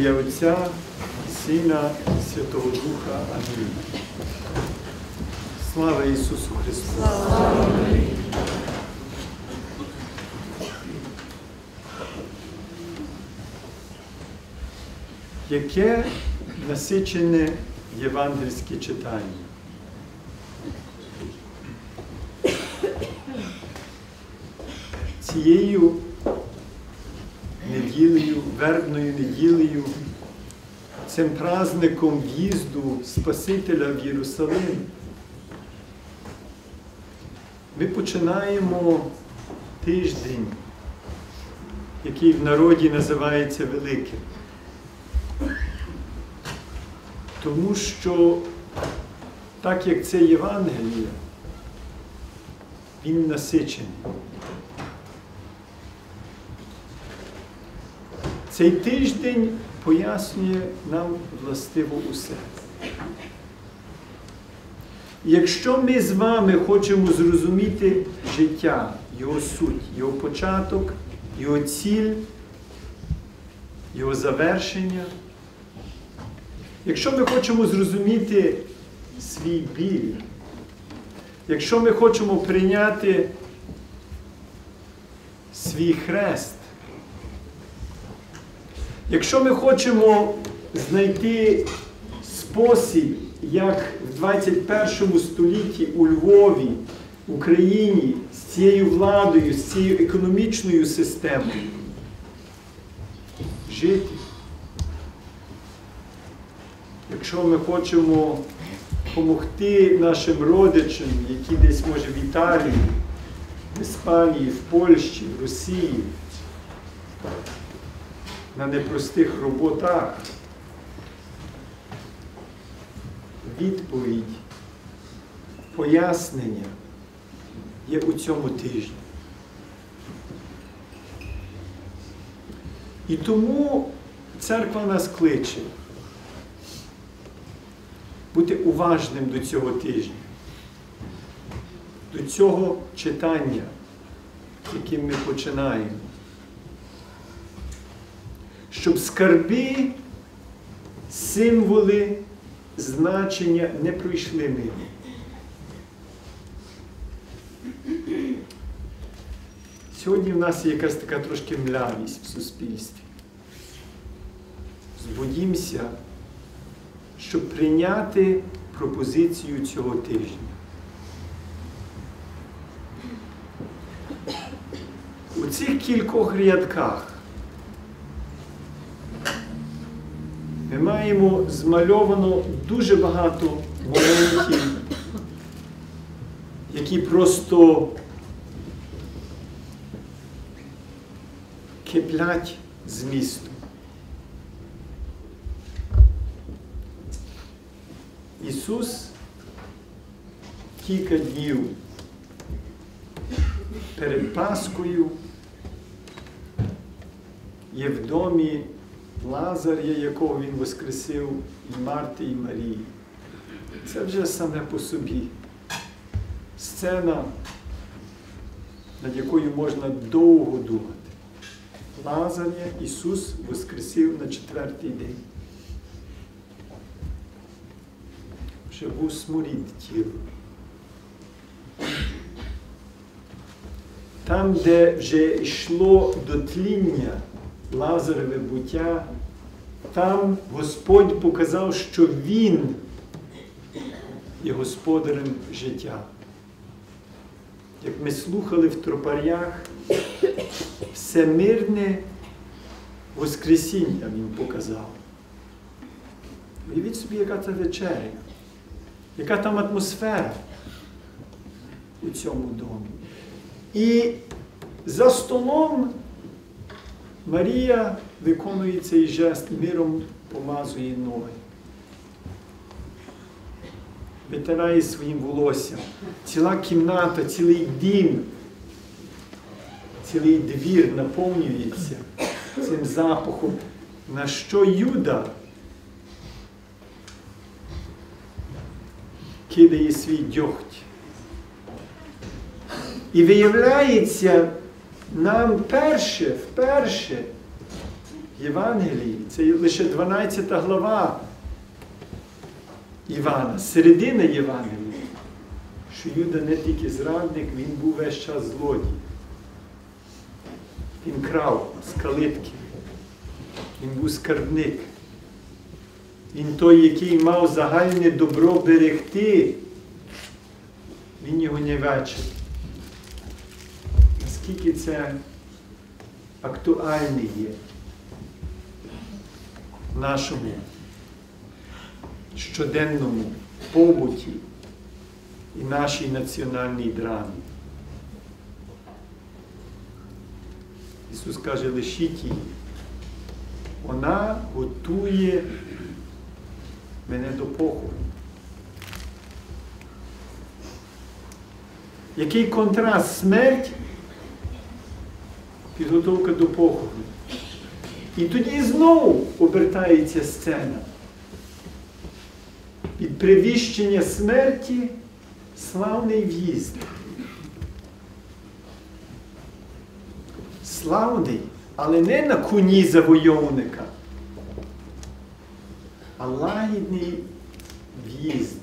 ім'я Отця, Сина, Святого Духа. Амінь. Слава Ісусу Христу! Яке насичене євангельське читання? Цією вербною неділею, цим праздником в'їзду Спасителя в Єрусалим, ми починаємо тиждень, який в народі називається Великим. Тому що, так як це Євангеліє, він насичений. Цей тиждень пояснює нам властиво усе. Якщо ми з вами хочемо зрозуміти життя, його суть, його початок, його ціль, його завершення, якщо ми хочемо зрозуміти свій біль, якщо ми хочемо прийняти свій хрест, Якщо ми хочемо знайти спосіб, як в 21 столітті у Львові, Україні з цією владою, з цією економічною системою жити, якщо ми хочемо допомогти нашим родичам, які десь, може, в Італії, в Іспанії, в Польщі, в Росії, на непростих роботах. Відповідь, пояснення є у цьому тижні. І тому церква нас кличе бути уважним до цього тижня, до цього читання, яким ми починаємо щоб скарби, символи, значення не пройшли мимо. Сьогодні в нас є якась така трошки млявість в суспільстві. Збудімося, щоб прийняти пропозицію цього тижня. У цих кількох рядках ми маємо змальовано дуже багато моментів, які просто киплять з місту. Ісус кілька днів перед Паскою є в домі Лазаря, якого він воскресив, і Марти, і Марії. Це вже саме по собі. Сцена, над якою можна довго думати. Лазаря Ісус воскресив на четвертий день. Вже був сморід тіла. Там, де вже йшло до тління, Лазареве буття, там Господь показав, що Він є господарем життя. Як ми слухали в тропарях, всемирне Воскресіння Він показав. Уявіть собі, яка це вечеря, яка там атмосфера у цьому домі. І за столом Марія виконує цей жест, миром помазує ноги. Витирає своїм волоссям. Ціла кімната, цілий дім, цілий двір наповнюється цим запахом. На що Юда кидає свій дьогть. І виявляється, нам перше, вперше Євангелії, це лише 12 глава Івана, середина Євангелії, що Юда не тільки зрадник, він був весь час злодій. Він крав з калитки. Він був скарбник. Він той, який мав загальне добро берегти, він його не бачив. Наскільки це актуальне є в нашому щоденному побуті і нашій національній драмі. Ісус каже, лишіть її. Вона готує мене до похорону. Який контраст смерть, підготовка до похорону. І тоді знову обертається сцена. Від привіщення смерті славний в'їзд. Славний, але не на коні завойовника, а лагідний в'їзд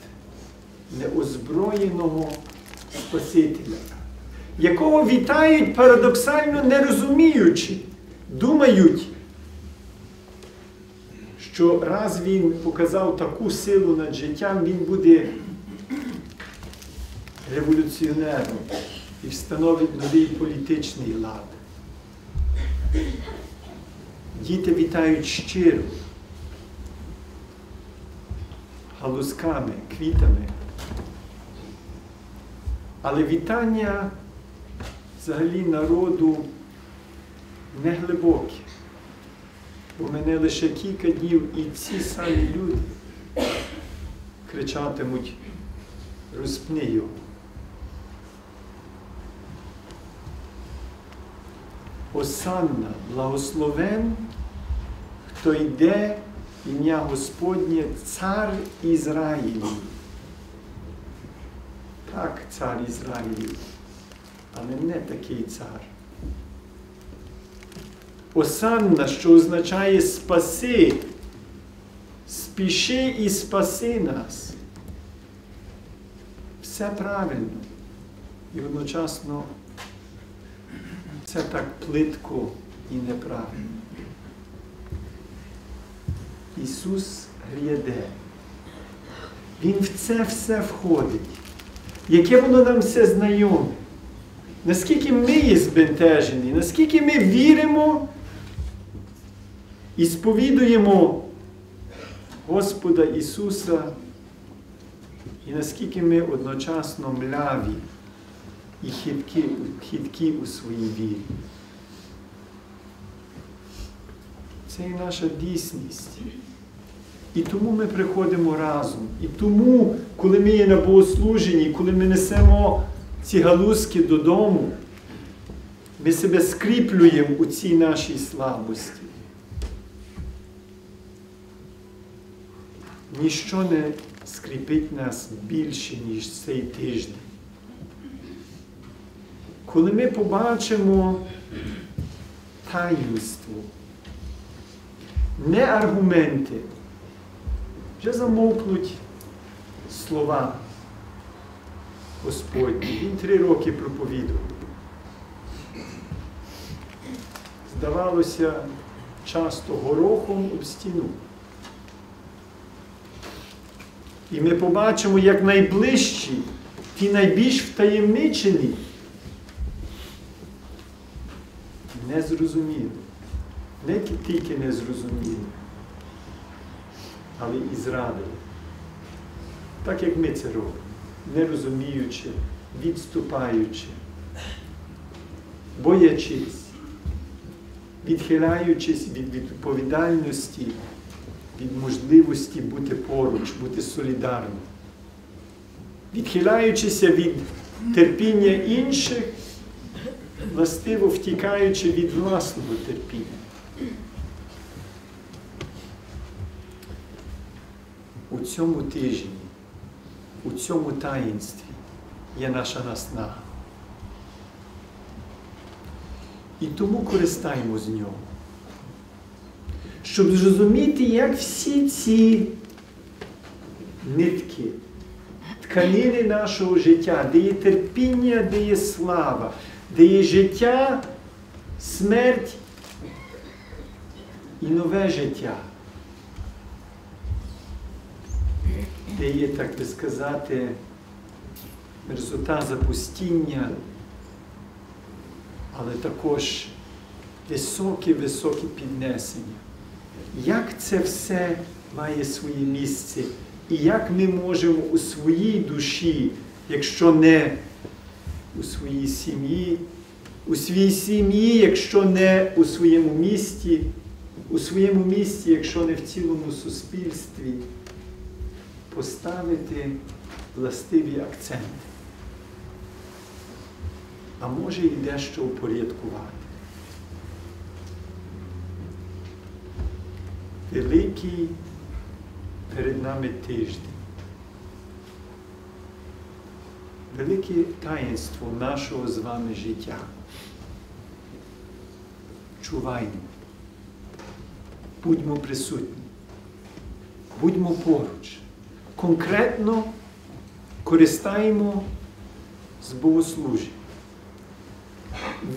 неозброєного Спасителя, якого вітають парадоксально не розуміючи, думають, що раз він показав таку силу над життям, він буде революціонером і встановить новий політичний лад. Діти вітають щиро, галузками, квітами. Але вітання взагалі народу не глибоке. Бо мене лише кілька днів і ці самі люди кричатимуть розпни його. Осанна, благословен, хто йде ім'я Господнє, цар Ізраїлів. Так, цар Ізраїлів, але не такий цар. Осанна, що означає спаси, спіши і спаси нас. Все правильно. І одночасно це так плитко і неправильно. Ісус гряде. Він в це все входить. Яке воно нам все знайоме? Наскільки ми є збентежені, наскільки ми віримо і сповідуємо Господа Ісуса, і наскільки ми одночасно мляві і хиткі, хиткі у своїй вірі. Це і наша дійсність. І тому ми приходимо разом. І тому, коли ми є на богослуженні, коли ми несемо ці галузки додому, ми себе скріплюємо у цій нашій слабості. Ніщо не скріпить нас більше, ніж цей тиждень. Коли ми побачимо таїнство, не аргументи, вже замовкнуть слова Господні. Він три роки проповідував. Здавалося, часто горохом об стіну. І ми побачимо, як найближчі, ті найбільш втаємничені, не зрозуміли. Не тільки не зрозуміли, але і зрадили. Так як ми це робимо, не розуміючи, відступаючи, боячись, відхиляючись від відповідальності, від можливості бути поруч, бути солідарним, відхиляючися від терпіння інших, властиво втікаючи від власного терпіння. У цьому тижні, у цьому таїнстві є наша наснага. І тому користаємо з нього. щоб зрозуміти, як всі ці нитки, тканини нашого життя, де є терпіння, де є слава, де є життя, смерть і нове життя. Де є, так би сказати, мерзота запустіння, але також високе-високе піднесення. Як це все має своє місце? І як ми можемо у своїй душі, якщо не у своїй сім'ї, у своїй сім'ї, якщо не у своєму місті, у своєму місті, якщо не в цілому суспільстві, поставити властиві акценти. А може і дещо упорядкувати. Великий перед нами тиждень. Велике таїнство нашого з вами життя. Чуваймо. Будьмо присутні. Будьмо поруч. Конкретно користаємо з богослужіння.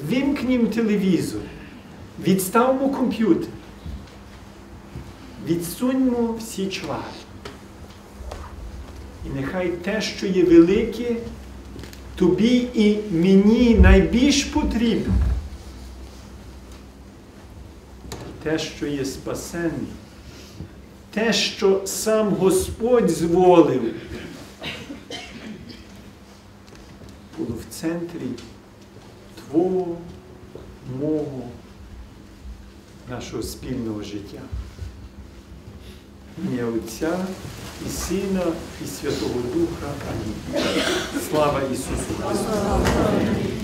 Вимкнім телевізор, відставмо комп'ютер, відсуньмо всі чвари. І нехай те, що є велике, тобі і мені найбільш потрібно. Те, що є спасенне, те, що сам Господь зволив, було в центрі твого, мого, нашого спільного життя. Ім'я Отця і Сина, і Святого Духа. Амінь. Слава Ісусу Христу!